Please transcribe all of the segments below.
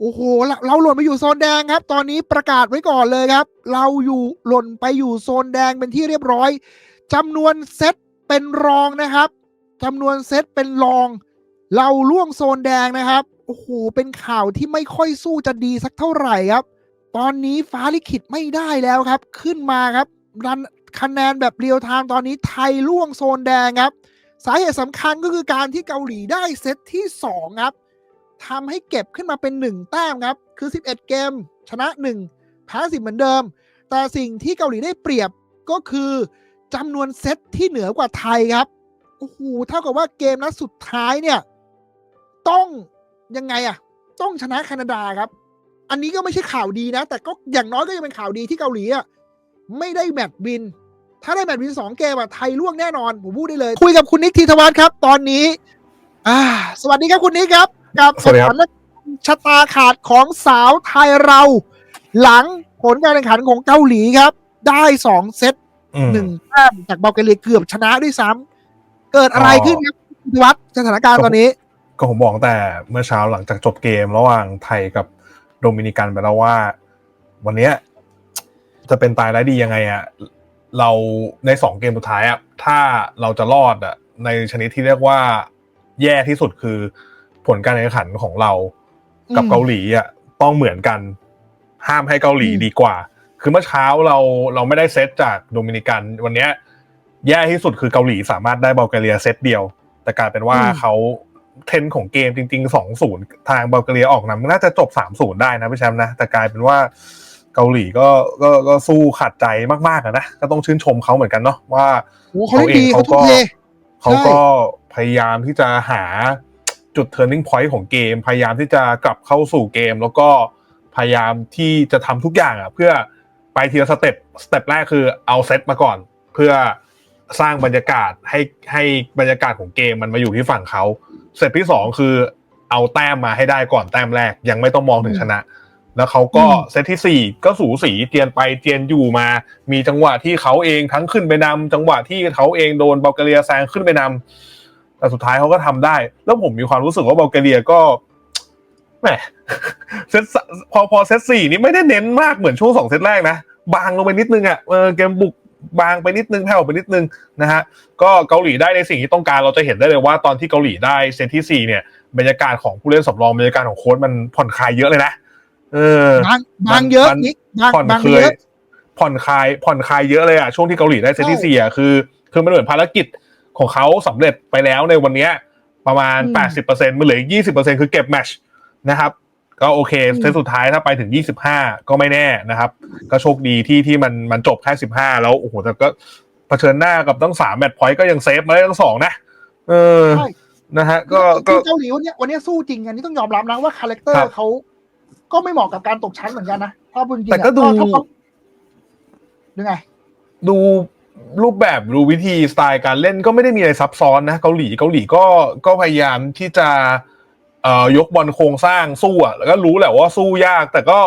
โอ้โหเราหล่นไปอยู่โซนแดงครับ ตอนนี้ประกาศไว้ก่อนเลยครับ เราอยู่หล่นไปอยู่โซนแดงเป็นที่เรียบร้อยจำนวนเซตเป็นรองนะครับจำนวนเซตเป็นรอง เราล่วงโซนแดงนะครับโอ้โหเป็นข่าวที่ไม่ค่อยสู้จะดีสักเท่าไหร่ครับ ตอนนี้ฟ้าลิขิตไม่ได้แล้วครับ ขึ้นมาครับรันคะแนนแบบเรียลไทม์ตอนนี้ไทยล่วงโซนแดงครับ สาเหตุสำคัญก็คือการที่เกาหลีได้เซตที่2ครับ ทำให้เก็บขึ้นมาเป็น 1 แต้มครับ คือ 11 เกม ชนะ 1 แพ้10 เหมือนเดิม แต่สิ่งที่เกาหลีได้เปรียบก็คือจำนวนเซตที่เหนือกว่าไทยครับ โอ้โห เท่ากับว่าเกมนัดสุดท้ายเนี่ย ต้องยังไงอะต้องชนะแคนาดาครับ อันนี้ก็ไม่ใช่ข่าวดีนะ แต่ก็อย่างน้อยก็ยังเป็นข่าวดีที่เกาหลีอะไม่ได้แมตช์วิน ถ้าได้แมตช์วินสองเกมอะไทยล่วงแน่นอน ผมพูดได้เลย คุยกับคุณนิกธีทวัฒน์ครับ ตอนนี้ อ่า สวัสดีครับคุณนิกครับ กับสวัสดีครับถานการณ์ชะตาขาดของสาวไทยเรา หลังผลการแข่งขันของเกาหลีครับ ได้สองเซตอืมหนึ่งแต้มจากบัลแกเรียเกือบชนะด้วยซ้ำเกิดอะไรอ๋อขึ้นครับคุณธีทวัฒน์สถานการณ์ตอนนี้ ก็ผมบอกตั้งแต่เมื่อเช้าหลังจากจบเกมระหว่างไทยกับโดมินิกันไปแล้วว่า วันเนี้ยจะเป็นตายร้ายดียังไงอะเราในสองเกมสุดท้ายอะถ้าเราจะรอดอะในชนิดที่เรียกว่าแย่ที่สุดคือ ผลการแข่งขันของเรา กับอืมเกาหลีอะต้องเหมือนกัน ห้ามให้เกาหลีอืมดีกว่า คือเมื่อเช้าเราเราไม่ได้เซตจากโดมินิกัน วันเนี้ยแย่ที่สุดคือเกาหลีสามารถได้บัลแกเรียเซตเดียว แต่กลายเป็นว่าอืมเขาเทรนด์ของเกมจริงๆสองศูนย์ทางบัลแกเรียออกนำน่าจะจบสามศูนย์ได้นะพี่แชมป์นะ แต่กลายเป็นว่าเกาหลีก็ก็ก็สู้ขัดใจมากๆอะนะก็ต้องชื่นชมเขาเหมือนกันเนาะว่าโอ้เขาเล่นดีเขาทุ่มเทเขาก็พยายามที่จะหา จุด turning point ของเกม พยายามที่จะกลับเข้าสู่เกม แล้วก็พยายามที่จะทำทุกอย่างอะเพื่อไปทีละสเต็ปสเต็ปแรกคือเอาเซตมาก่อน เพื่อสร้างบรรยากาศให้ให้บรรยากาศของเกมมันมาอยู่ที่ฝั่งเขาสเต็ปที่สองคือเอาแต้มมาให้ได้ก่อนแต้มแรก ยังไม่ต้องมองถึงชนะ แล้วเขาก็อืมเซตที่สี่ก็สูสีเตียนไปเตียนอยู่มา มีจังหวะที่เขาเองทั้งขึ้นไปนำจังหวะที่เขาเองโดนบัลแกเรียแซงขึ้นไปนำ แต่สุดท้ายเขาก็ทำได้ แล้วผมมีความรู้สึกว่าบัลแกเรียก็แหมเซตสพอพอเซตสี่นี่ไม่ได้เน้นมากเหมือนช่วงสองเซตแรกนะ บางลงไปนิดนึงอะเออเกมบุกบางไปนิดนึงแผ่วไปนิดนึงนะฮะก็เกาหลีได้ในสิ่งที่ต้องการเราจะเห็นได้เลยว่าตอนที่เกาหลีได้เซตที่สี่เนี่ยบรรยากาศของผู้เล่นสำรองบรรยากาศของโค้ชมันผ่อนคลายเยอะเลยนะเออบางบางเยอะมันนิกบางผ่อนบางเคเยยอะผ่อนคลายผ่อนคลายเยอะเลยอะช่วงที่เกาหลีได้เซตที่ใช่สี่อะคือ คือมันเหมือนภารกิจ ของเขาสำเร็จไปแล้วในวันเนี้ยประมาณอืมแปดสิบเปอร์เซ็นต์มันเหลือยี่สิบเปอร์เซ็นต์คือเก็บแมตชนะครับ ก็โอเคอืมเซตสุดท้ายถ้าไปถึงยี่สิบห้าก็ไม่แน่นะครับ ก็โชคดีที่ที่มันมันจบแค่สิบห้าแล้วโอ้โหแต่ก็เผชิญหน้ากับตั้งสามแมตช์พอยต์ก็ยังเซฟมาได้ทั้งสองนะ เออใช่นะฮะ ก็ก็คือเกาหลีวันเนี้ยวันเนี้ยสู้จริงอันนี้ต้องยอมรับนะว่าคาแรคเตอครัร์บเขาก็ไม่เหมาะกับการตกชั้นเหมือนกันนะถ้าพูดจริงๆแต่อะก็ดูถ้าเขายังไงดู รูปแบบดูวิธีสไตล์การเล่นก็ไม่ได้มีอะไรซับซ้อนนะเกาหลีเกาหลีก็ก็พยายามที่จะเอ่อยกบอลโครงสร้างสู้อะแล้วก็รู้แหละว่าสู้ยาก แต่ก็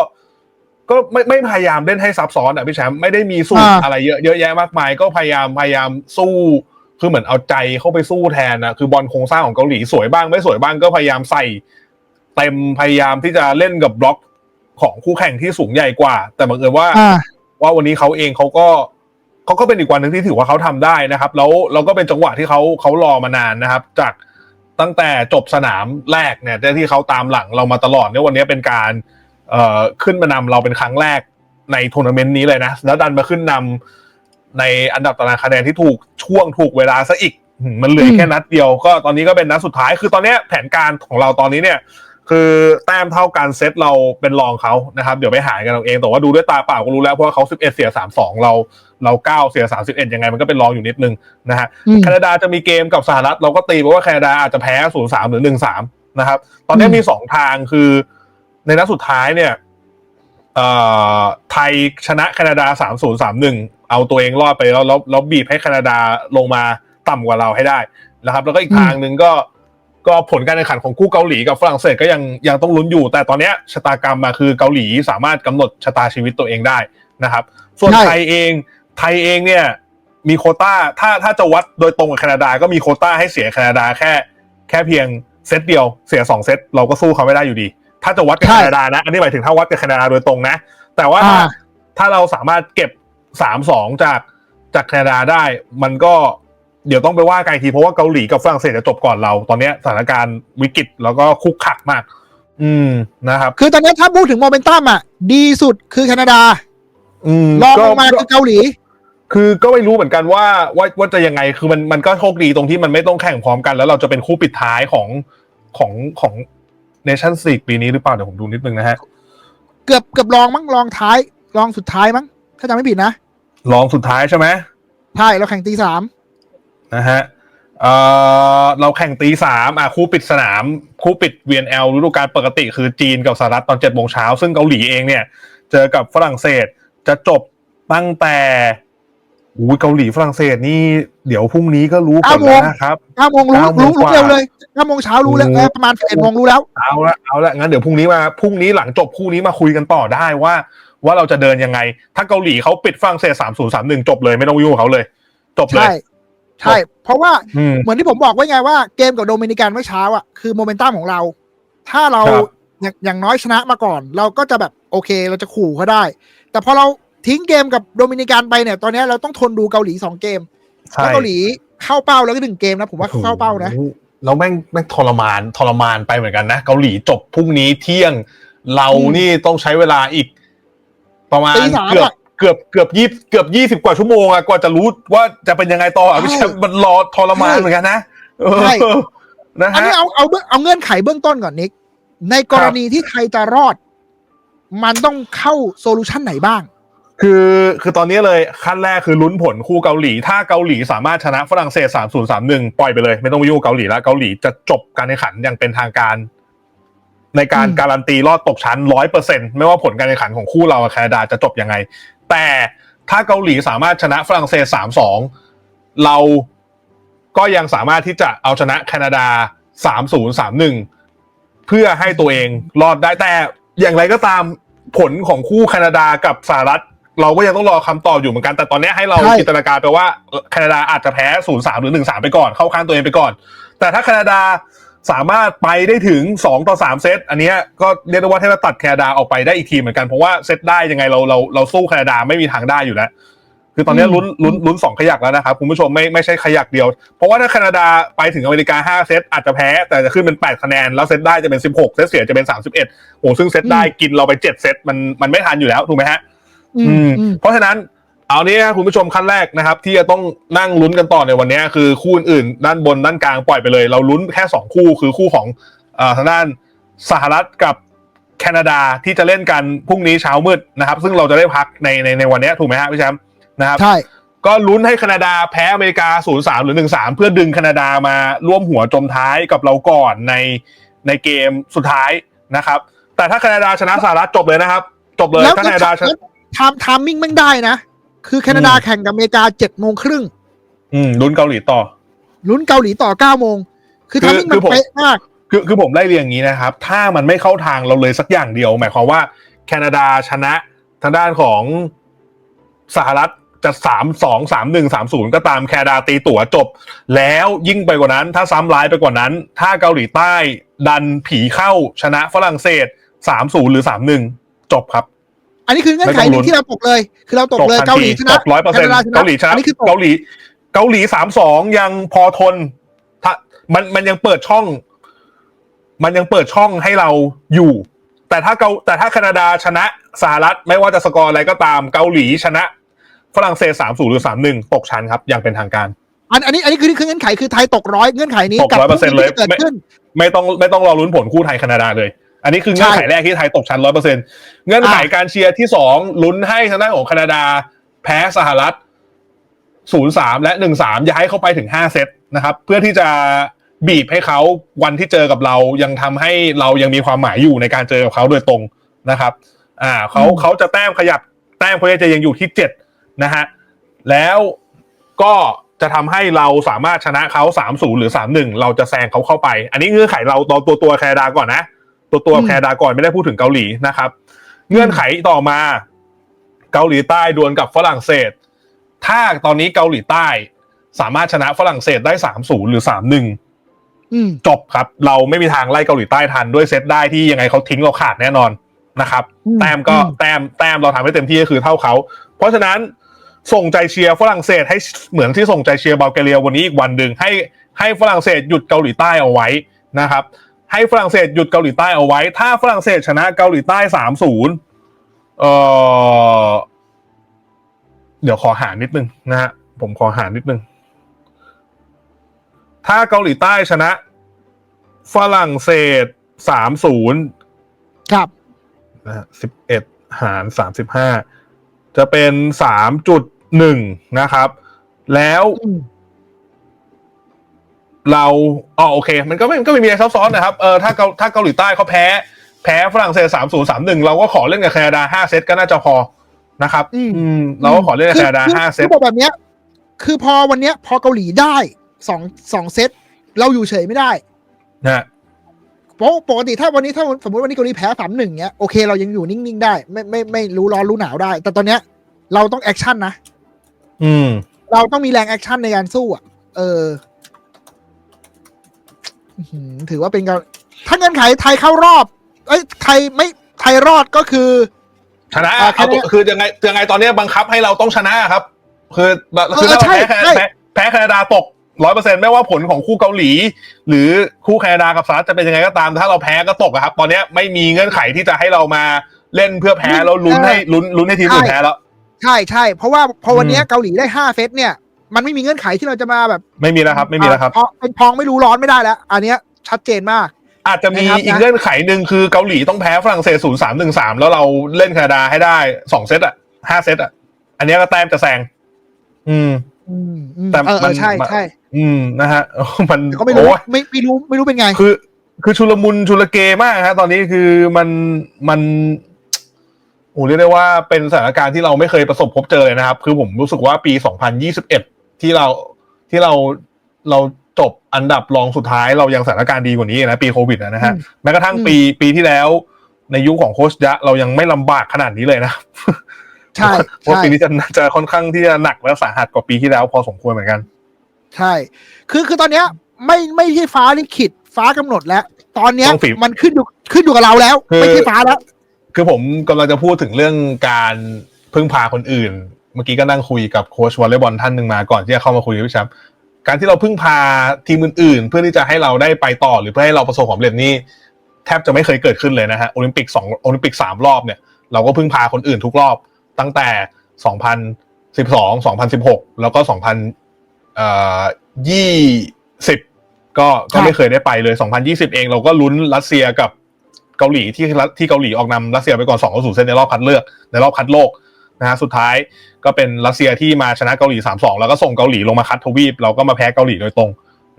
ก็ไม่ไม่พยายามเล่นให้ซับซ้อนอะพี่แชมป์ไม่ได้มีสูตรอ่าอะไรเยอะเยอะแยะมากมายก็พยายามพยายามสู้คือเหมือนเอาใจเข้าไปสู้แทนนะคือบอลโครงสร้างของเกาหลีสวยบ้างไม่สวยบ้างก็พยายามใส่เต็มพยายามที่จะเล่นกับบล็อกของคู่แข่งที่สูงใหญ่กว่า แต่บังเอิญว่าอ่าว่าวันนี้เขาเองเขาก็ เขาก็เป็นอีกวันหนึ่งที่ถือว่าเขาทำได้นะครับ แล้วเราก็เป็นจังหวะที่เขาเขารอมานานนะครับ จากตั้งแต่จบสนามแรกเนี่ยที่เขาตามหลังเรามาตลอดเนี่ยวันนี้เป็นการเอ่อขึ้นมานำเราเป็นครั้งแรกในทัวร์นาเมนต์นี้เลยนะ แล้วดันมาขึ้นนำในอันดับตารางคะแนนที่ถูกช่วงถูกเวลาซะอีกมันเหลือแค่นัดเดียวก็ตอนนี้ก็เป็นนัดสุดท้าย คือตอนนี้แผนการของเราตอนนี้เนี่ย คือแต้มเท่ากันเซตเราเป็นรองเขานะครับ เดี๋ยวไปหารกันเอาเองแต่ว่าดูด้วยตาเปล่าก็รู้แล้วเพราะว่าเขา 11 เสีย 3-2 เราเรา 9 เสีย 31 ยังไงมันก็เป็นรองอยู่นิดนึงนะฮะอืมแคนาดาจะมีเกมกับสหรัฐ เราก็ตีไปว่าแคนาดาอาจจะแพ้ 0-3 หรือ 1-3 นะครับ ตอนนี้อืมมี 2 ทางคือในนัดสุดท้ายเนี่ยเอ่อไทยชนะแคนาดา 3-0-3-1 เอาตัวเองรอดไปแล้วแล้วแล้วบีบให้แคนาดาลงมาต่ำกว่าเราให้ได้นะครับ แล้วก็อีกอืมทางหนึ่งก็ ก็ผลการแข่งขันของคู่เกาหลีกับฝรั่งเศสก็ยังยังต้องลุ้นอยู่ แต่ตอนเนี้ยชะตากรรมมาคือเกาหลีสามารถกำหนดชะตาชีวิตตัวเองได้นะครับ ส่วนใช่ไทยเองไทยเองเนี่ยมีโควต้าถ้าถ้าจะวัดโดยตรงกับแคนาดาก็มีโควต้าให้เสียแคนาดาแค่ แค่เพียงเซตเดียวเสียสองเซตเราก็สู้เขาไม่ได้อยู่ดี ถ้าจะวัดกับใช่แคนาดานะ อันนี้หมายถึงถ้าวัดกับแคนาดาโดยตรงนะ แต่ว่าถ้าอ่าถ้าเราสามารถเก็บสามสองจากจากแคนาดาได้มันก็ เดี๋ยวต้องไปว่ากันอีกทีเพราะว่าเกาหลีกับฝรั่งเศสจะจบก่อนเรา ตอนเนี้ยสถานการณ์วิกฤตแล้วก็คุกคักมาก อืมนะครับ คือตอนนี้ถ้าพูดถึงโมเมนตัมอะ ดีสุดคือแคนาดา อืมรองลก็งมาคือเกาหลี คือก็ไม่รู้เหมือนกันว่าว่าว่าจะยังไงคือมันมันก็โชคดีตรงที่มันไม่ต้องแข่งพร้อมกัน แล้วเราจะเป็นคู่ปิดท้ายของของของเนชั่นซีกปีนี้หรือเปล่าเดี๋ยวผมดูนิดนึงนะฮะเกือบเกือบรองมั้งรองท้ายรองสุดท้ายมั้งถ้าจำไม่ผิดนะรองสุดท้ายใช่ไหมใช่เราแข่งตีสาม นะฮะเอ่อเราแข่งตีสามอะคู่ปิดสนามคู่ปิด VNL ฤดูกาลปกติคือจีนกับสหรัฐตอนเจ็ดโมงเช้าซึ่งเกาหลีเองเนี่ย เจอกับฝรั่งเศสจะจบตั้งแต่อู้ยเกาหลีฝรั่งเศสนี่เดี๋ยวพรุ่งนี้ก็รู้ผลแล้วนะครับเก้าโมงรู้เก้าโมงรู้กรู้ว่าเร็วเลยเก้าโมงเช้ารู้แล้วโอ้เออประมาณสิบเอ็ดโมงรู้แล้วเอาละเอาละงั้นเดี๋ยวพรุ่งนี้มาพรุ่งนี้หลังจบคู่นี้มาคุยกันต่อได้ว่า ว่าเราจะเดินยังไง ถ้าเกาหลีเขาปิดฝรั่งเศสสามศูนย์สามหนึ่งจบเลยไม่ต้องยุ่งกับเขาเลย จบเลใช่ย ใช่ เพราะว่าอืมเหมือนที่ผมบอกไว้ไงว่าเกมกับโดมินิกันเมื่อเช้าอะคือโมเมนตัมของเรา ถ้าเราครับอย่างอย่างน้อยชนะมาก่อน เราก็จะแบบโอเคเราจะขู่เขาได้ แต่พอเราทิ้งเกมกับโดมินิกันไปเนี่ย ตอนนี้เราต้องทนดูเกาหลีสองเกมเพใช่ราะเกาหลีเข้าเป้าแล้วก็หนึ่งเกมนะผมว่าเขาเข้าเป้านะโอ้โหแล้วแม่งแม่งทรมานทรมานไปเหมือนกันนะเกาหลีจบพรุ่งนี้เที่ยงเราอืมนี่ต้องใช้เวลาอีก ประมาณตีสามเกือบอะ เกือบเกือบยี่เกือบยี่สิบกว่าชั่วโมงอะกว่าจะรู้ว่าจะเป็นยังไงต่ออะใช่พี่แชมป์มันรอทรมานเหมือนกันนะเออใช่นะอันฮะนี้เอาเอาเบื้องเอาเงื่อนไขเบื้องต้นก่อนนิก ในกรณีที่ไทยจะรอด มันต้องเข้าโซลูชันไหนบ้าง คือคือตอนนี้เลยขั้นแรกคือลุ้นผลคู่เกาหลี ถ้าเกาหลีสามารถชนะฝรั่งเศส3 0 3 1ปล่อยไปเลย ไม่ต้องไปยุ่งกับเกาหลีแล้วเกาหลีจะจบการแข่งขันอย่างเป็นทางการในการอืมการันตีรอดตกชั้นร้อยเปอร์เซ็นไม่ว่าผลการแข่งขันของคู่เรากับแคนาดาจะจบยังไง แต่ถ้าเกาหลีสามารถชนะฝรั่งเศส3-2เราก็ยังสามารถที่จะเอาชนะแคนาดา3-0 3-1เพื่อให้ตัวเองรอดได้แต่อย่างไรก็ตามผลของคู่แคนาดากับสหรัฐ เราก็ยังต้องรอคำตอบอยู่เหมือนกัน แต่ตอนนี้ให้เราใช่จินตนาการไปว่าแคนาดาอาจจะแพ้0-3หรือ1-3ไปก่อนเข้าข้างตัวเองไปก่อน แต่ถ้าแคนาดา สามารถไปได้ถึง 2 ต่อ 3 เซต อันเนี้ยก็เรียกได้ว่าถ้าเราตัดแคนาดาออกไปได้อีกทีเหมือนกัน เพราะว่าเซตได้ยังไงเราเราเราสู้แคนาดาไม่มีทางได้อยู่แล้ว คือตอนนี้อืมลุ้นลุ้นลุ้นสองขยักแล้วนะครับ คุณผู้ชมไม่ไม่ใช่ขยักเดียว เพราะว่าถ้าแคนาดาไปถึงอเมริกา 5 เซตอาจจะแพ้ แต่จะขึ้นเป็น 8 คะแนน แล้วเซตได้จะเป็น 16 เซตเสียจะเป็น 31โอ้ซึ่งเซตได้กินเราไป 7 เซตมันมันไม่ทันอยู่แล้วถูกไหมฮะอือืมมอืมเพราะฉะนั้น เอานี้นะคุณผู้ชมขั้นแรกนะครับ ที่จะต้องนั่งลุ้นกันต่อในวันนี้คือคู่อื่นๆด้านบนด้านกลางปล่อยไปเลย เราลุ้นแค่สองคู่คือคู่ของเอ่อทางด้านสหรัฐกับแคนาดาที่จะเล่นกันพรุ่งนี้เช้ามืดนะครับ ซึ่งเราจะได้พักในในในวันนี้ถูกไหมฮะพี่แชมป์นะครับใช่ก็ลุ้นให้แคนาดาแพ้อเมริกา 0-3 หรือ 1-3 เพื่อดึงแคนาดามาร่วมหัวจมท้ายกับเราก่อนในในเกมสุดท้ายนะครับ แต่ถ้าแคนาดาชนะสหรัฐจบเลยนะครับ จบเลยแล้วถ้าแคนาดาชนะทำทามมิ่งแม่งได้นะ คือแคนาดาอืมแข่งกับอเมริกาเจ็ดโมงครึ่งอืมลุ้นเกาหลีต่อลุ้นเกาหลีต่อเก้าโมง คือคือทามมิ่งคืมันอผมเป๊ะมาก คือคือผมไล่เรียงอย่างนี้นะครับ ถ้ามันไม่เข้าทางเราเลยสักอย่างเดียว หมายความว่า แคนาดาชนะทางด้านของสหรัฐจะสามสองสามหนึ่งสามศูนย์ก็ตามแคนาดาตีตั๋วจบ แล้วยิ่งไปกว่านั้น ถ้าซ้ำร้ายไปกว่านั้น ถ้าเกาหลีใต้ ดันผีเข้าชนะฝรั่งเศสสามศูนย์หรือสามหนึ่งจบครับ อันนี้คือเงื่อนไขไม่หต้องลุ้นึ่นงที่เราตกเลย คือเราตกเลยทันเกาหลีทีชนะตกร้อยเปอร์เซ็นต์แคนาดาชนะเกาหลีชนะอันนี้คือตกเกาหลี เกาหลีสามสองยังพอทนถ้ามันมันยังเปิดช่อง มันยังเปิดช่องให้เราอยู่ แต่ถ้าเกาแต่ถ้าแคนาดาชนะสหรัฐไม่ว่าจะสกอร์อะไรก็ตามเกาหลีชนะ ฝรั่งเศสสามศูนย์หรือสามหนึ่งตกชั้นครับอย่างเป็นทางการอันอันนี้อันนี้คือคือเงื่อนไขคือไทยตกร้อยเงื่อนไขนี้ตกกั100%เลยที่เกิดขึ้น ไม่ต้องไม่ต้องรอลุ้นผลคู่ไทยแคนาดาเลย อันนี้คือเงื่อนไขแรกที่ไทยตกชั้นร้อยเปอร์เซ็นเงื่อนไขอ่าการเชียร์ที่สองลุ้นให้ทางด้านของแคนาดา แพ้สหรัฐศูนย์สามและหนึ่งสามอย่าให้เขาไปถึงห้าเซตนะครับ เพื่อที่จะบีบให้เขาวันที่เจอกับเรายังทำให้เรายังมีความหมายอยู่ในการเจอกับเขาโดยตรงนะครับ อ่าเขาอืมเขาจะแต้มขยับแต้มเขาจะยังอยู่ที่เจ็ดนะฮะแล้วก็จะทำให้เราสามารถชนะเขาสามศูนย์หรือสามหนึ่งเราจะแซงเขาเข้าไป อันนี้เงื่อนไขเราตัวตัวตัวแคนาดาก่อนนะ ตัวตัวอืมแคนาดาก่อนไม่ได้พูดถึงเกาหลีนะครับ เงื่อนไขต่อมา เกาหลีใต้ดวลกับฝรั่งเศส ถ้าตอนนี้เกาหลีใต้ สามารถชนะฝรั่งเศสได้สามศูนย์หรือสามหนึ่งอืมจบครับ เราไม่มีทางไล่เกาหลีใต้ทันด้วยเซตได้ที่ยังไงเขาทิ้งเราขาดแน่นอนนะครับอืมแต้มก็อืมแต้มแต้มเราทำให้เต็มที่ก็คือเท่าเขา เพราะฉะนั้นส่งใจเชียร์ฝรั่งเศสให้เหมือนที่ส่งใจเชียร์บัลแกเรียวันนี้อีกวันหนึ่งให้ให้ฝรั่งเศสหยุดเกาหลีใต้เอาไว้นะครับ ให้ฝรั่งเศสหยุดเกาหลีใต้เอาไว้ ถ้าฝรั่งเศสชนะเกาหลีใต้สามศูนย์เอ่อเดี๋ยวขอหานิดนึงนะฮะผมขอหานิดนึง ถ้าเกาหลีใต้ชนะ ฝรั่งเศสสามศูนย์ครับนะฮะสิบเอ็ดหารสามสิบห้าจะเป็นสามจุดหนึ่งนะครับ แล้วอืม เราอ๋อโอเค มันก็ไม่ก็ไม่มีอะไรซับซ้อนนะครับเออถ้าเกาถ้าเกาหลีใต้เขาแพ้ แพ้ฝรั่งเศสสามศูนย์สามหนึ่งเราก็ขอเล่นกับแคนาดาห้าเซตก็น่าจะพอนะครับ อืมอืมเราก็ขอเล่นกับแคนาดาคือห้าเซคืตอบอกแบบเนี้ย คือพอวันเนี้ย พอเกาหลีได้สองสองเซตเราอยู่เฉยไม่ได้นะฮะเพราะปกติถ้าวันนี้ถ้าสมมติวันนี้เกาหลีแพ้สามหนึ่งเนี้ยโอเคเรายังอยู่นิ่งๆได้ ไม่ไม่ไม่รู้ร้อนรู้หนาวได้ แต่ตอนเนี้ย เราต้องแอคชั่นนะอืม เราต้องมีแรงแอคชั่นในการสู้อะเอออื้อหือ ถือว่าเป็นการถ้าเงื่อนไขไทยเข้ารอบ เอ้ยไทยไม่ไทยรอดก็คือชนะอ่าเอาตัวแค่นี้คือยังไงยังไงตอนนี้บังคับให้เราต้องชนะครับ คือคือเออถ้าเราใช่แพ้แคใช่แพ้แพ้แคนาดาตกร้อยเปอร์เซ็นไม่ว่าผลของคู่เกาหลี หรือคู่แคนาดากับสหรัฐจะเป็นยังไงก็ตาม ถ้าเราแพ้ก็ตกอะครับ ตอนนี้ไม่มีเงื่อนไขที่จะให้เรามาเล่นเพื่อแพ้แล้วลุ้นให้ลุ้นลุ้นให้ทีมอื่นแพ้แล้ว ใช่ใช่เพราะว่าพอวันเนี้ยเกาหลีได้ห้าเซตเนี่ย มันไม่มีเงื่อนไขที่เราจะมาแบบไม่มีแล้วครับ ไม่มีแล้วครับพอเป็นพองไม่รู้ร้อนไม่ได้แล้ว อันเนี้ยชัดเจนมาก อาจจะมีนะครับอีกนะเงื่อนไขหนึ่งคือเกาหลีต้องแพ้ฝรั่งเศสศูนย์สามหนึ่งสามแล้วเราเล่นแคนาดาให้ได้สองเซตอะห้าเซตอะอันเนี้ยก็แต้มจะแซงอืมอืมอืมแต่เออเอมันอใช่ใช่อืมนะฮะมันแต่ก็ไม่รู้โอ้ยไม่ไม่รู้ไม่รู้เป็นไง คือ คือชุลมุนชุลเกมากฮะตอนนี้คือมันมันโอ้เรียกได้ว่าเป็นสถานการณ์ที่เราไม่เคยประสบพบเจอเลยนะครับ คือผมรู้สึกว่าปี 2021 ที่เราที่เราเราจบอันดับรองสุดท้ายเรายังสถานการณ์ดีกว่านี้นะปีโควิดอะนะฮะอืมแม้กระทั่งอืมปีปีที่แล้ว ในยุคของโคชยะเรายังไม่ลำบากขนาดนี้เลยนะใช่เพราะใช่ปีนี้จะจะค่อนข้างที่จะหนักและสาหัสกว่าปีที่แล้ว พอสมควรเหมือนกัน ใช่ คือคือตอนเนี้ย ไม่ไม่ใช่ฟ้าลิขิตฟ้ากำหนดแล้ว ตอนเนี้ยต้องฝีมันขึ้นอยู่ขึ้นอยู่กับเราแล้วคือไม่ใช่ฟ้าแล้ว คือผมกำลังจะพูดถึงเรื่องการพึ่งพาคนอื่น เมื่อกี้ก็นั่งคุยกับโค้ชวอลเลย์บอลท่านหนึ่งมาก่อนที่จะเข้ามาคุยกับพี่แชมป์การที่เราพึ่งพาทีมอื่นๆ เพื่อที่จะให้เราได้ไปต่อหรือเพื่อให้เราประสบความสำเร็จนี่แทบจะไม่เคยเกิดขึ้นเลยนะฮะโอลิมปิกสองโอลิมปิกสามรอบเนี่ยเราก็พึ่งพาคนอื่นทุกรอบตั้งแต่ 2012 2016 แล้วก็ 2020 ก็ก็ไม่เคยได้ไปเลย 2020 เองเราก็ลุ้นรัสเซียกับเกาหลีที่ที่เกาหลีออกนำรัสเซียไปก่อน2 0เซตในรอบคัดเลือกในรอบคัดโลก นะฮะสุดท้ายก็เป็นรัสเซียที่มาชนะเกาหลี3-2แล้วก็ส่งเกาหลีลงมาคัดทวีปเราก็มาแพ้เกาหลีโดยตรง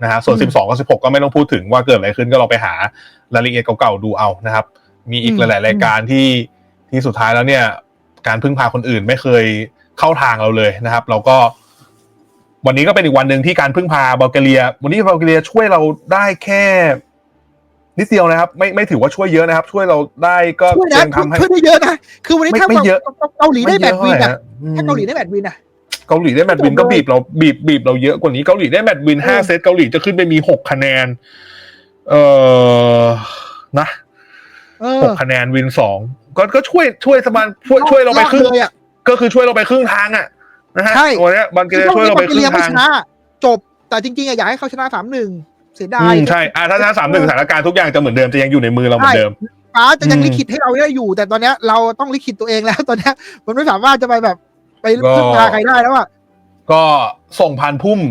นะฮะส่วนอืม12กับ16 ก็ไม่ต้องพูดถึงว่าเกิดอะไรขึ้นก็เราไปหารายละเอียดเก่าๆดูเอานะครับ มีอีกอืมหลายๆรายการที่ที่สุดท้ายแล้วเนี่ย การพึ่งพาคนอื่นไม่เคยเข้าทางเราเลยนะครับ เราก็ วันนี้ก็เป็นอีกวันหนึ่งที่การพึ่งพาบัลแกเรีย วันนี้บัลแกเรียช่วยเราได้แค่ นิดเดียวนะครับ ไม่ไม่ถือว่าช่วยเยอะนะครับ ช่วยเราได้ก็ช่วยนะยังทำให้ ช่วยได้เยอะนะ คือวันนี้ไม่ถ้าไม่เยอะเกาหลีได้แบตวินไม่เยอะอะเท่าไหร่ฮะถ้าเกาหลีได้แบตวินอะ เกาหลีได้แมตช์วินก็บีบเราบีบบีบเราเยอะกว่านี้เกาหลีได้แมตช์วินห้าเออเซตเกาหลีจะขึ้นไปมีหกคะแนน เออนะเออหกคะแนนวินสองก็ก็ช่วยช่วยสมานช่วยช่วยเราไปครึ่งอดเลยอะ ก็คือช่วยเราไปครึ่งทางอะนะฮะใช่ วันเนี้ยบัลแกเรียช่วยเราไปครึ่งไม่ทาง ชนะจบแต่จริงๆอะอยากให้เขาชนะสามหนึ่ง เสียดาอืยมใช่อ่าถ้าถ้าสามหนึ่งสถานการณ์ทุกอย่างจะเหมือนเดิมจะยังอยู่ในมือเราเหมือนเดิมฟ้าจะยังอืมลิขิตให้เราได้อยู่ แต่ตอนเนี้ยเราต้องลิขิตตัวเองแล้วตอนเนี้ยมันไม่สามารถจะไปแบบ ไปก็พึ่งพาใครได้แล้วอะก็ส่งพันพุ่ม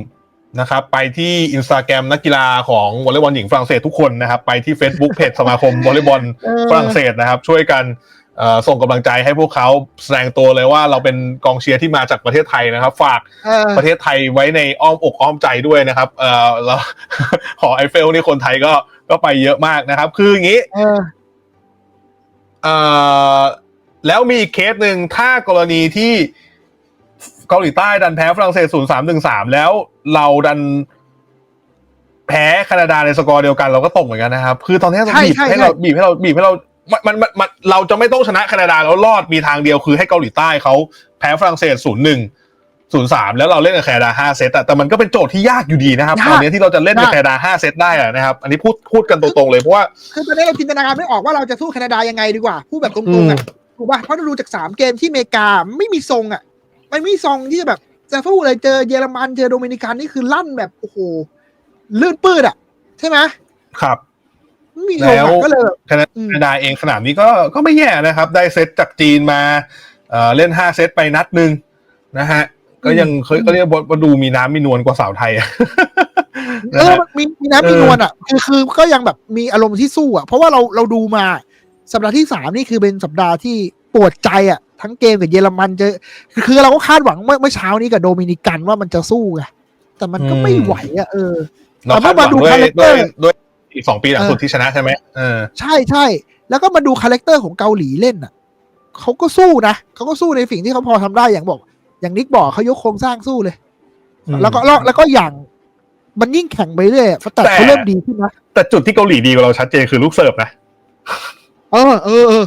นะครับ ไปที่อินสตาแกรมนักกีฬาของวอลเลย์บอลหญิงฝรั่งเศสทุกคนนะครับ ไปที่ Facebook เพจสมาคมวอลเลย์บอลเออฝรั่งเศสนะครับ ช่วยกันเอ่อ ส่งกำลังใจให้พวกเขาแสดงตัวเลยว่าเราเป็นกองเชียร์ที่มาจากประเทศไทยนะครับ ฝากเออประเทศไทยไว้ในอ้อมอกอ้อมใจด้วยนะครับเอ่อแล้วหอไอเฟลนี่คนไทยก็ก็ไปเยอะมากนะครับ คืออย่างนี้เออเอ่อแล้วมีอีกเคสหนึ่งถ้ากรณีที่เกาหลีใต้ดันแพ้ฝรั่งเศสศูนย์สามหนึ่งสามแล้วเราดันแพ้แคนาดาในสกอร์เดียวกันเราก็ตกเหมือนกันนะครับ คือตอนนี้เราใช่บีบใช่ให้เราใช่บีบให้เราบีบให้เรา มันมันมันมันเราจะไม่ต้องชนะแคนาดาแล้วรอดมีทางเดียวคือให้เกาหลีใต้เขาแพ้ฝรั่งเศสศูนย์หนึ่งศูนย์สามแล้วเราเล่นกับแคนาดาห้าเซตอะแต่มันก็เป็นโจทย์ที่ยากอยู่ดีนะครับยากตอนนี้ที่เราจะเล่นกับยากแคนาดาห้าเซตได้อะนะครับ อันนี้พูดพูดกันตรงๆเลยเพราะว่าคือตอนนี้เราจินตนาการไม่ออกว่าเราจะสู้แคนาดายังไงดีกว่าพูดแบบตอืรงมๆอะถูกป่ะเพราะเราดูจากสามเกมที่อเมริกาไม่มีทรงอะมันไม่มีทรงที่จะแบบจะสู้เลยเจอเยอรมันเจอโดมินิกันนี่คือลั่นแบบโอ้โหลื่นปืดอะใช่ไหมครับไม่มีทรงแล้วอะก็เลยแบบแคนาอืมแคนาดาเองสนามนี้ก็ก็ไม่แย่นะครับ ได้เซตจากจีนมาเอ่อเล่นห้าเซตไปนัดหนึ่งนะฮะ ก็ยังเคยก็เรียกว่าดูมีน้ำมีนวลกว่าสาวไทยอะเอนะอฮะมันมีมีน้ำมีเออนวลอะคือคือก็ยังแบบมีอารมณ์ที่สู้อะ เพราะว่าเราเราดูมาสัปดาห์ที่สามนี่คือเป็นสัปดาห์ที่ปวดใจอะ ทั้งเกมกับเยอรมันเจอคือคือเราก็คาดหวังเมื่อเมื่อเช้านี้กับโดมินิกันว่ามันจะสู้ไงแต่มันก็ไม่ไหวอะเออเราคาดหวังแต่ด้วยเมื่อมาดูด้วย character ด้วยอีกสองปีหลังเออสุดที่ชนะใช่ไหมเออใช่ใช่แล้วก็มาดูคาแรคเตอร์ของเกาหลีเล่นอะเขาก็สู้นะเขาก็สู้ในสิ่งที่เขาพอทำได้อย่างบอก อย่างนิกบอกเขายกโครงสร้างสู้เลยอืมแล้วก็แล้วแล้วก็อย่างมันยิ่งแข่งไปเรื่อยอะแต่แต่เขาเริ่มดีขึ้นนะแต่จุดที่เกาหลีดีกว่าเราชัดเจนคือลูกเสิร์ฟนะเออเออเออ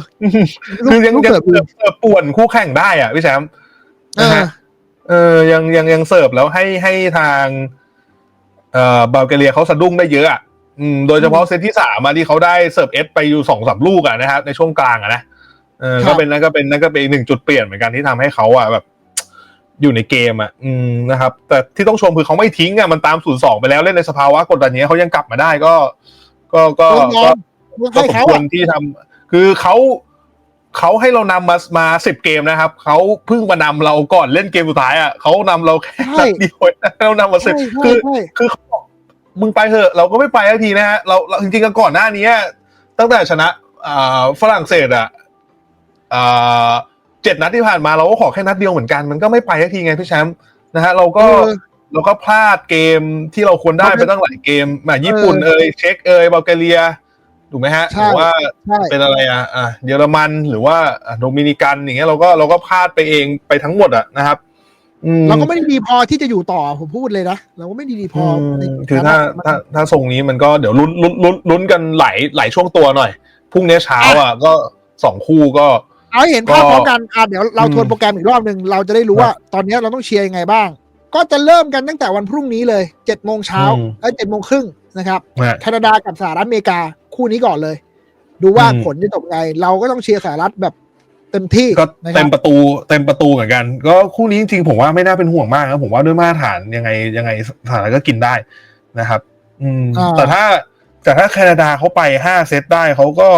คือยังลูกยังเสิร์ฟดีเสิร์ฟเสิร์ฟป่วนคู่แข่งได้อะพี่แชมป์เอนะอฮะเออยังยังยังเสิร์ฟแล้วให้ให้ทาง เอ่อบัลแกเรียเขาสะดุ้งได้เยอะอะ อืมโดยเฉพาะเซตที่สามอะที่เขาได้เสิร์ฟเอสไปอยู่สองสามลูกอะนะครับในช่วงกลางอะนะเออครัก็บเป็นนั่นก็เป็นนั่นก็เป็นอีกหนึ่งจุดเปลี่ยนเหมือนกันที่ทำให้เขาอะแบบ อยู่ในเกมอะ อืมนะครับ แต่ที่ต้องชมคือเขาไม่ทิ้งอะมันตามศูนย์สองไปแล้วเล่นในสภาวะกดดันเนี้ยเขายังกลับมาได้ก็ ก็ก็ต้องยก็อมต้องก็ให้สมเขาควรอะที่ทำคือเขาเขาให้เรานำมามาสิบเกมนะครับเขาเพิ่งมานำเราก่อนเล่นเกมสุดท้ายอะเขานำเราแค่นัดเดียวเรานำมาสิใช่บใช่คือใช่คือเขาบอก มึงไปเถอะ เราก็ไม่ไปสักทีนะฮะเราเราจริงๆก็ก่อนหน้านี้ตั้งแต่ชนะอ่าฝรั่งเศสอะอ่าเจ็ดนัดที่ผ่านมาเราก็ขอแค่นัดเดียวเหมือนกันมันก็ไม่ไปสักทีไงพี่แชมป์นะฮะเราก็เออเราก็พลาดเกมที่เราควรได้เราไปเป็นตั้งหลายเกมแบบญี่ปุ่นเอยเช็กเอยบัลแกเรียถูกไหมฮะใช่หรือว่าใช่เป็นอะไรอะอะเยอรมันหรือว่าอะโดมินิกันอย่างเงี้ยเราก็เราก็พลาดไปเองไปทั้งหมดอะนะครับอืม เราก็ไม่ได้ดีพอที่จะอยู่ต่อผมพูดเลยนะเราก็ไม่ได้ดีพออมในคือถ้าถ้าถ้าทรงนี้มันก็เดี๋ยวลุ้นลุ้นลุ้นลุ้นกันหลายหลายช่วงตัวหน่อยพรุ่งนี้เช้าอะก็สองคู่ก็ เอาให้เห็นภาพก็พร้อมกันอะเดี๋ยวเราทวนอืมโปรแกรมอีกรอบหนึ่งเราจะได้รู้ครับว่าตอนนี้เราต้องเชียร์ยังไงบ้าง ก็จะเริ่มกันตั้งแต่วันพรุ่งนี้เลยเจ็ดโมงเช้าอืมเอ้ยเจ็ดโมงครึ่งนะครับนะแคนาดากับสหรัฐอเมริกาคู่นี้ก่อนเลย ดูว่าอืมผลจะจบไง เราก็ต้องเชียร์สหรัฐแบบ เต็มที่ก็นะคเต็รับมประตูเต็มประตูเหมือนกัน ก็คู่นี้จริงๆผมว่าไม่น่าเป็นห่วงมากนะผมว่าด้วยมาตรฐานยังไงยังไงสถานก็กินได้นะครับ อืมอ่าแต่ถ้าแต่ถ้าแคนาดาเขาไปห้าเซตได้เขาก็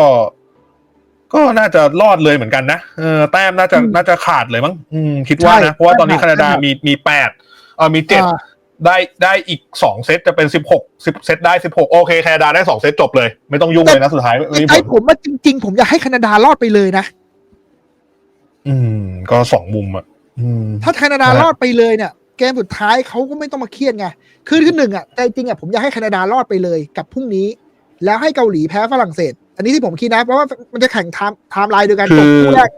ก็น่าจะรอดเลยเหมือนกันนะเออแต้มน่าจะน่าจะขาดเลยมั้งอืม คิดว่านะเพราะว่าตอนนี้แคนาดามีมีแปดเออมีเจ็ดอ่าได้ได้อีกสองเซตจะเป็นสิบหกสิบเซตได้สิบหกโอเคแคนาดาได้สองเซตจบเลย ไม่ต้องยุ่งเลยนะสุดท้ายไม่มีผไอ้ลผมว่าจริง ๆ ผมอยากให้แคนาดารอดไปเลยนะ อืม ก็สองมุมอะอืม ถ้าแคนาดานะรอดไปเลยเนี่ย เกมสุดท้ายเขาก็ไม่ต้องมาเครียดไงคือคือหนึ่งอะใจจริงอะผมอยากให้แคนาดารอดไปเลยกับพรุ่งนี้ แล้วให้เกาหลีแพ้ฝรั่งเศส อันนี้ที่ผมคิดนะ เพราะว่ามันจะแข่งไทม์ไทม์ไลน์เดียวกันคืจบอ คู่แรก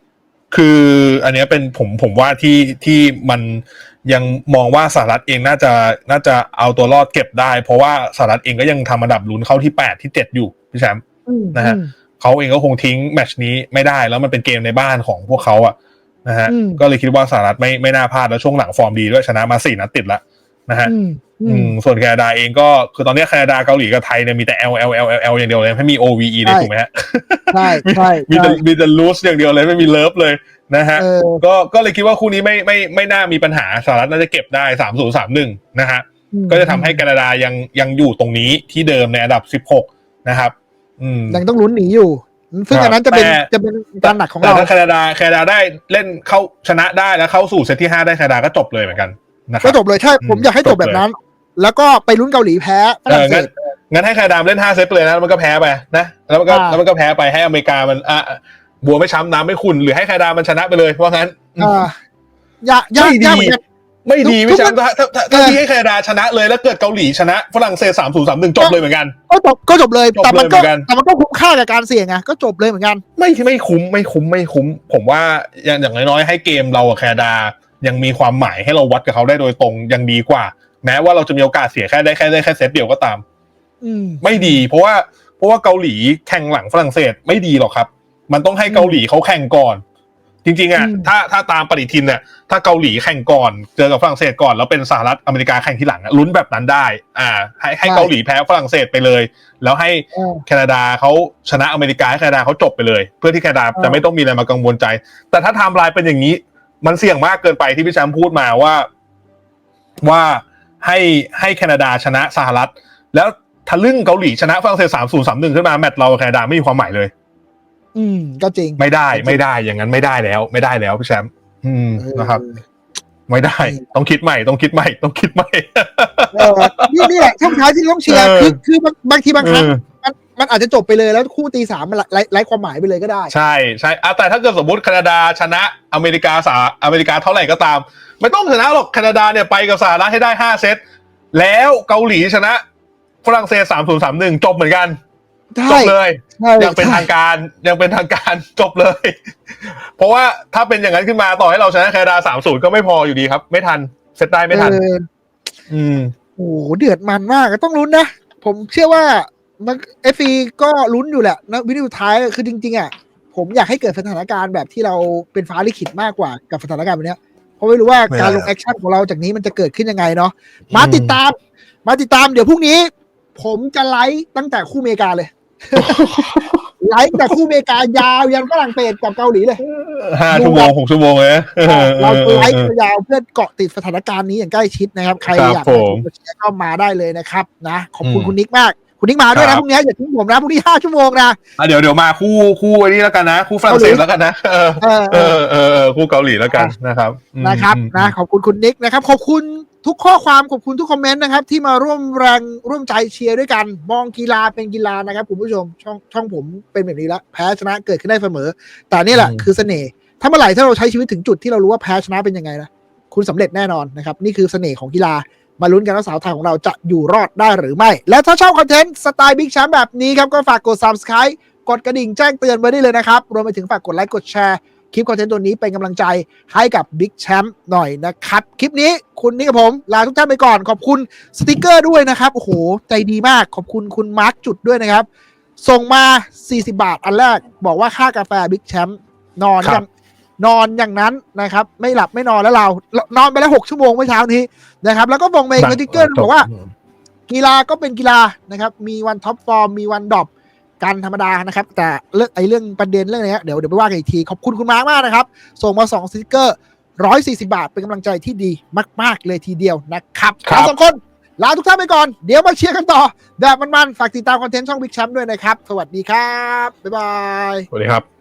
คืออันเนี้ยเป็นผมผมว่าที่ที่มันยังมองว่าสหรัฐเองน่าจะน่าจะเอาตัวรอดเก็บได้ เพราะว่าสหรัฐเองก็ยังทำอันดับลุ้นเข้าที่แปดที่เจ็ดอยู่พี่แชมป์อืมนะฮะ อืม เขาเองก็คงทิ้งแมตชนี้ไม่ได้ แล้วมันเป็นเกมในบ้านของพวกเขาอะนะฮะอืมก็เลยคิดว่าสหรัฐไม่ไม่น่าพลาดแล้วช่วงหลังฟอร์มดีด้วยชนะมาสี่นัดติดแล้วนะฮะอืมอือืมมส่วนแคนาดาเองก็คือตอนนี้แคนาดาเกาหลีกับไทยเนี่ยมีแต่ L L L L L อย่างเดียวเลยไม่มี O V E เลยใช่ถูกไหมฮะใช่ใช่มีแต่ใช่มีแต่ลูสอย่างเดียวเลยไม่มีเลิฟเลยนะฮะเออก็ก็เลยคิดว่าคู่นี้ไม่ไม่ไม่น่ามีปัญหาสหรัฐน่าจะเก็บได้สามศูนย์สามหนึ่งนะฮะอืมก็จะทำให้แคนาดายังยังอยู่ตรงนี้ที่เดิมในอันดับสิบหกนะครับอืม ยังต้องลุ้นหนีอยู่ ซึ่งครับอันนั้นจะเป็นแต่จะเป็นการหนักของแต่เราถ้าแคนาดาแคนาดาได้เล่นเข้าชนะได้แล้วเข้าสู่เซตที่ห้าได้แคนาดาก็จบเลยเหมือนกันนะคก็รับจบเลยใช่ผมอืมอยากให้จบจบเลยแบบนั้น แล้วก็ไปลุ้นเกาหลีแพ้ฝเอรั่องเศงั้นสงั้นให้แคนาดาเล่นห้าเซตไปเลยนะแล้วมันก็แพ้ไปนะแล้วมันก็อ่าแล้วมันก็แพ้ไปให้อเมริกามันอะบัวไม่ช้ำน้ำไม่ขุ่นหรือให้แคนาดามันชนะไปเลยเพราะงั้นอ่าอยากยากไม่ดียากเหมือนกัน ไม่ดีทุกพี่แชมป์ถ้าถ้าถ้าถ้าเออที่ให้แคนาดาชนะเลยแล้วเกิดเกาหลีชนะฝรั่งเศสสามศูนย์สามหนึ่งจบเลยเหมือนกัน ก็จบก็จบเลยจบแต่มันก็เลยเหมือนกัน แต่มันก็คุ้มค่ากับการเสี่ยงไงก็จบเลยเหมือนกัน ไม่ไม่คุ้มไม่คุ้มไม่คุ้ม ผมว่าอย่างอย่างน้อยๆให้เกมเรากับแคนาดา ยังมีความหมายให้เราวัดกับเขาได้โดยตรงยังดีกว่า แม้ว่าเราจะมีโอกาสเสียแค่ได้แค่ได้แค่เซตเดียวก็ตาม อืม ไม่ดี เพราะว่าเพราะว่าเกาหลีแข่งหลังฝรั่งเศสไม่ดีหรอกครับ มันต้องให้เกาหลีเขาแข่งก่อน จริงๆอะอืมถ้าถ้าตามปฏิทินเนี่ยถ้าเกาหลีแข่งก่อนเจอกับฝรั่งเศสก่อนแล้วเป็นสหรัฐอเมริกาแข่งที่หลังอะลุ้นแบบนั้นได้ อ่า ให้ให้เกาหลีแพ้ฝรั่งเศสไปเลย แล้วให้เออแคนาดาเขาชนะอเมริกาให้แคนาดาเขาจบไปเลย เพื่อที่แคนาดาเออจะไม่ต้องมีอะไรมากังวลใจ แต่ถ้าไทม์ไลน์เป็นอย่างนี้ มันเสี่ยงมากเกินไปที่พี่แชมป์พูดมาว่า ว่าให้ให้แคนาดาชนะสหรัฐ แล้วทะลึ่งเกาหลีชนะฝรั่งเศสสามศูนย์สามหนึ่งขึ้นมาแมตช์เรากับแคนาดาไม่มีความหมายเลย อืม ก็จริง ไม่ได้ไม่ได้อย่างนั้นไม่ได้แล้ว ไม่ได้แล้วพี่แชมป์อืมนะครับ ไม่ได้ ต้องคิดใหม่ ต้องคิดใหม่ ต้องคิดใหม่เออนี่นี่แหละช่วงท้ายที่ต้องเชียร์เออคือคือบางบางทีบางครั้งเออมันมันอาจจะจบไปเลยแล้วคู่ตีสามมันไร้ไร้ความหมายไปเลยก็ได้ ใช่ใช่อะแต่ถ้าเกิดสมมติแคนาดาชนะอเมริกาสาอเมริกาเท่าไหร่ก็ตาม ไม่ต้องชนะหรอกแคนาดาเนี่ยไปกับสหรัฐให้ได้ห้าเซตแล้วเกาหลีชนะฝรั่งเศสสามศูนย์สามหนึ่งจบเหมือนกัน จใช่บเลยใช่ยังเป็นใช่ทางการยังเป็นทางการจบเลย เพราะว่าถ้าเป็นอย่างนั้นขึ้นมาต่อให้เราชนะแคนาดาสามศูนย์ก็ไม่พออยู่ดีครับ ไม่ทันเซตได้ไม่ทันเอออืมโอ้โหเดือดมันมากต้องลุ้นนะ ผมเชื่อว่ามันเอฟีก็ลุ้นอยู่แหละนะวิดีโอท้ายคือจริง ๆ อะ ผมอยากให้เกิดสถานการณ์แบบที่เราเป็นฟ้าลิขิตมากกว่ากับสถานการณ์แบบเนี้ยเพราะไม่รู้ว่าการลงแอคชั่นของเราจากนี้มันจะเกิดขึ้นยังไงเนาะมาติดตาม มาติดตามเดี๋ยวพรุ่งนี้ ผมจะไลฟ์ตั้งแต่คู่อเมริกาเลย ไลฟ์แต่คู่อเมริกายาวยันฝรั่งเศสกับเกาหลีเลยห้าชั่วโมงหกชั่วโมงเลยนะเราจะไลฟ์ยาวเพื่อเกาะติดสถานการณ์นี้อย่างใกล้ชิดนะครับ ใครครับอยากผมมาเชียร์ก็มาได้เลยนะครับ นะขอบคุณอืมคุณนิกมากคุณนิกมาด้วยครันะบพรุ่งนี้อย่าทิ้งผมนะพรุ่งนี้ห้าชั่วโมงนะอะเดี๋ยวเดี๋ยวมาคู่คู่ไอ้นี่แล้วกันนะ คู่ฝรั่งเศสแล้วกันนะเออเออเออเออเออคู่เกาหลีแล้วกันนะครับอืมนะครับอืมนะขอบคุณคุณนิกนะครับขอบคุณ ทุกข้อความขอบคุณทุกคอมเมนต์นะครับ ที่มาร่วมแรงร่วมใจเชียร์ด้วยกัน มองกีฬาเป็นกีฬานะครับคุณผู้ชมช่องช่องผมเป็นแบบนี้แล้วแพ้ชนะเกิดขึ้นได้เสมอ แต่นี่แหละคือเสน่ห์ถ้าเมื่อไหร่ถ้าเราใช้ชีวิตถึงจุดที่เรารู้ว่าแพ้ชนะเป็นยังไงนะคุณสำเร็จแน่นอนนะครับ นี่คือเสน่ห์ของกีฬามาลุ้นกันว่าสาวไทยของเราจะอยู่รอดได้หรือไม่ และถ้าชอบคอนเทนต์สไตล์บิ๊กแชมป์แบบนี้ครับก็ฝากกด subscribe กดกระดิ่งแจ้งเตือนไว้ได้เลยนะครับรวมไปถึงฝากกดไลค์กดแชร์ คลิปคอนเทนต์ตัวนี้เป็นกำลังใจให้กับบิ๊กแชมป์หน่อยนะครับ คลิปนี้คุณนี่กับผม ลาทุกท่านไปก่อนขอบคุณสติกเกอร์ด้วยนะครับ โอ้โห ใจดีมากขอบคุณคุณมาร์คจุดด้วยนะครับ ส่งมา 40 บาทอันแรก บอกว่าค่ากาแฟบิ๊กแชมป์นอนครัอบย่างนอนอย่างนั้นนะครับ ไม่หลับไม่นอนแล้วเรา นอนไปแล้ว 6 ชั่วโมงเมื่อเช้านี้นะครับ แล้วก็ส่งมาอีกสติกเกอร์บอกว่า กีฬาก็เป็นกีฬานะครับ มีวันท็อปฟอร์ม มีวันดรอป กันธรรมดานะครับ แต่เรื่องไอ้เรื่องประเด็นเรื่องเนี้ยเดี๋ยวเดี๋ยวไปว่ากันอีกที ขอบคุณคุณมาร์กมากนะครับ ส่งมา2สติกเกอร์ 140 บาท เป็นกำลังใจที่ดีมาก ๆ เลยทีเดียวนะครับครับเราสองคนลาทุกท่านไปก่อน เดี๋ยวมาเชียร์กันต่อ แบบมันๆ ฝากติดตามคอนเทนต์ช่องบิ๊กแชมป์ด้วยนะครับ สวัสดีครับ บ๊ายบาย สวัสดีครับ